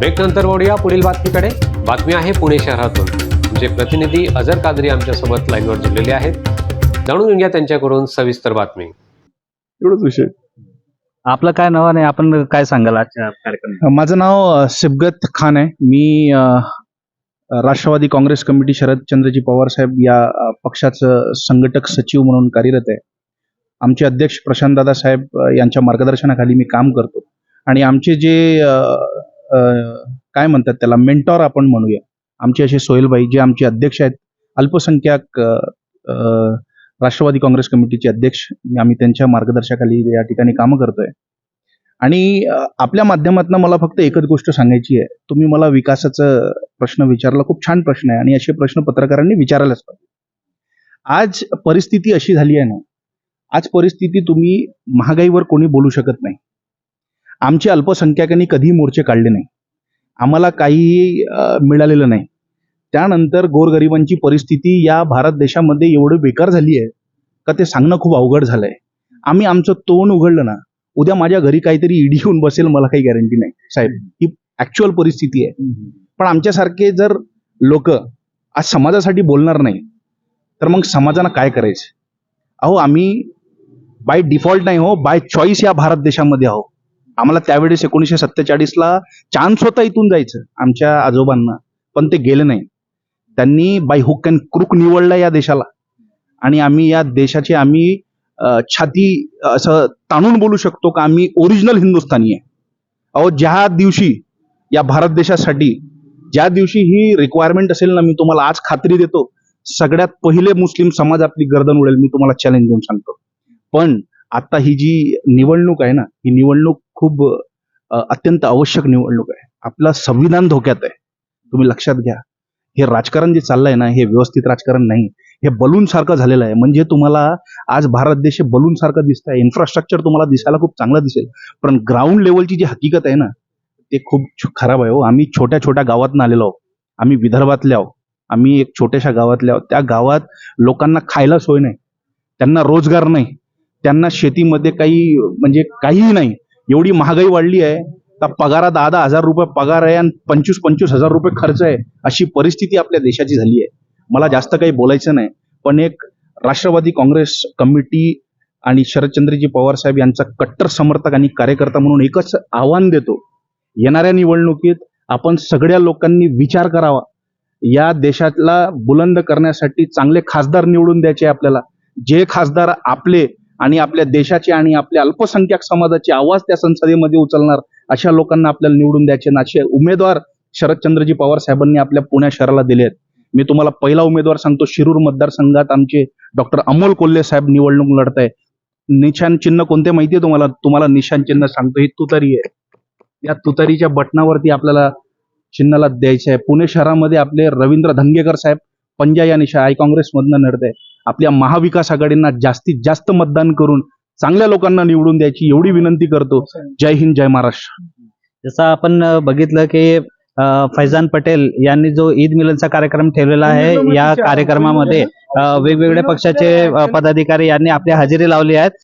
Break नंतर वळूया पुढील बातमीकडे. बातमी आहे पुणे शहरातून. आमचे प्रतिनिधी अजर कादरी आमच्यासोबत लाईनवर जुळलेले आहेत. जाणून घेऊया त्यांच्याकडून सविस्तर बातमी. एवढंच विषय. आपलं काय नाव आणि आपण काय सांगाल आजच्या कार्यक्रमात? माझं नाव अ, सिबगत खान आहे. मी अ, राष्ट्रवादी काँग्रेस कमिटी शरदचंद्रजी पवार साहेब या अ, पक्षाचं संघटक सचिव म्हणून कार्यरत आहे. आमचे अध्यक्ष प्रशांतदादा साहेब अ, यांच्या मार्गदर्शनाखाली मी काम करतो. आणि आमचे जे अ, काय म्हणतात त्याला? मेंटॉर आपण म्हणूया. आमचे असे सोहेलबाई जे आमचे अध्यक्ष आहेत अल्पसंख्याक अ, राष्ट्रवादी काँग्रेस कमिटीचे अध्यक्ष. आम्ही त्यांच्या मार्गदर्शकाली या ठिकाणी कामं करतोय. आणि आपल्या माध्यमातून मला फक्त एकच गोष्ट सांगायची आहे. तुम्ही मला विकासाचा प्रश्न विचारला खूप छान प्रश्न आहे. आणि असे प्रश्न पत्रकारांनी विचारायलाच पाहिजे. आज परिस्थिती अशी झाली आहे ना आज परिस्थिती तुम्ही महागाईवर कोणी बोलू शकत नाही. आमच्या अल्पसंख्याकांनी कधीही मोर्चे काढले नाही. आम्हाला काही मिळालेलं नाही. त्यानंतर गोरगरिबांची परिस्थिती या भारत देशामध्ये एवढी बेकार झाली आहे का ते सांगणं खूप अवघड झालंय. आम्ही आमचं तोंड उघडलं ना उद्या माझ्या घरी काहीतरी ईडी येऊन बसेल मला काही गॅरंटी नाही. साहेब ही ऍक्च्युअल परिस्थिती आहे. पण आमच्यासारखे जर लोक आज समाजासाठी बोलणार नाही तर मग समाजानं काय करायचं? अहो आम्ही बाय डिफॉल्ट नाही हो बाय चॉईस या भारत देशामध्ये आहो. आम्हाला त्यावेळेस एकोणीसशे सत्तेचाळीसला चान्स होता इथून जायचं आमच्या आजोबांना. पण ते गेले नाही. त्यांनी बाय हुक अँड क्रुक निवडला या देशाला. आणि आम्ही या देशाची आम्ही छाती असं ताणून बोलू शकतो का आम्ही ओरिजिनल हिंदुस्थानी आहे. अहो ज्या दिवशी या भारत देशासाठी ज्या दिवशी ही रिक्वायरमेंट असेल ना मी तुम्हाला आज खात्री देतो सगळ्यात पहिले मुस्लिम समाज आपली गर्दन उडेल मी तुम्हाला चॅलेंज देऊन सांगतो. पण आता ही जी निवडणूक आहे ना ही निवडणूक खूप अत्यंत आवश्यक निवडणूक आहे. आपला संविधान धोक्यात आहे. तुम्ही लक्षात घ्या. हे राजकारण जे चाललंय ना हे व्यवस्थित राजकारण नाही. हे बलून सारखं झालेलं आहे. म्हणजे तुम्हाला आज भारत देश हे बलून सारखं दिसत आहे इन्फ्रास्ट्रक्चर तुम्हाला दिसायला खूप चांगलं दिसेल. पण ग्राउंड लेवलची जी हकीकत आहे ना ते खूप खराब आहे हो. आम्ही छोट्या छोट्या गावातून आलेलो आहोत. आम्ही विदर्भातले आहोत. आम्ही एक छोट्याशा गावातले आहोत. त्या गावात लोकांना खायला सोय नाही. त्यांना रोजगार नाही. त्यांना शेतीमध्ये काही म्हणजे काहीही नाही. एवढी महागाई वाढली आहे. का पगारा दहा दहा हजार रुपये पगार आहे आणि पंचवीस पंचवीस हजार रुपये खर्च आहे. अशी परिस्थिती आपल्या देशाची झाली आहे. मला जास्त काही बोलायचं नाही. पण एक राष्ट्रवादी काँग्रेस कमिटी आणि शरदचंद्रजी पवार साहेब यांचा कट्टर समर्थक आणि कार्यकर्ता म्हणून एकच आव्हान देतो. येणाऱ्या निवडणुकीत आपण सगळ्या लोकांनी विचार करावा. या देशातला बुलंद करण्यासाठी चांगले खासदार निवडून द्यायचे आपल्याला. जे खासदार आपले आणि आपल्या देशाचे आणि आपल्या अल्पसंख्याक समाजाचे आवाज त्या संसदेमध्ये उचलणार अशा लोकांना आपल्याला निवडून द्यायचे ना असे उमेदवार शरदचंद्रजी पवार साहेबांनी आपल्या पुण्या शहराला दिले आहेत. मी तुम्हाला पहिला उमेदवार सांगतो शिरूर मतदारसंघात आमचे डॉक्टर अमोल कोल्हे साहेब निवडणूक लढत आहे निशान चिन्ह कोणते माहिती आहे तुम्हाला? तुम्हाला निशान चिन्ह सांगतो ही तुतारी आहे. या तुतारीच्या बटनावरती आपल्याला चिन्हाला द्यायचं आहे. पुणे शहरामध्ये आपले रवींद्र धंगेकर साहेब पंजा या निशा आय काँग्रेसमधनं लढत आहे आपल्या महाविकास आघाडींना जास्तीत जास्त मतदान करून चांगल्या लोकांना निवडून द्यायची एवढी विनंती करतो. जय हिंद जय महाराष्ट्र. जसं आपण बघितलं की अ, फैजान पटेल यांनी जो ईद मिलनचा कार्यक्रम ठेवलेला आहे या कार्यक्रमामध्ये वेगवेगळ्या पक्षाचे पदाधिकारी यांनी आपली हजेरी लावली आहेत.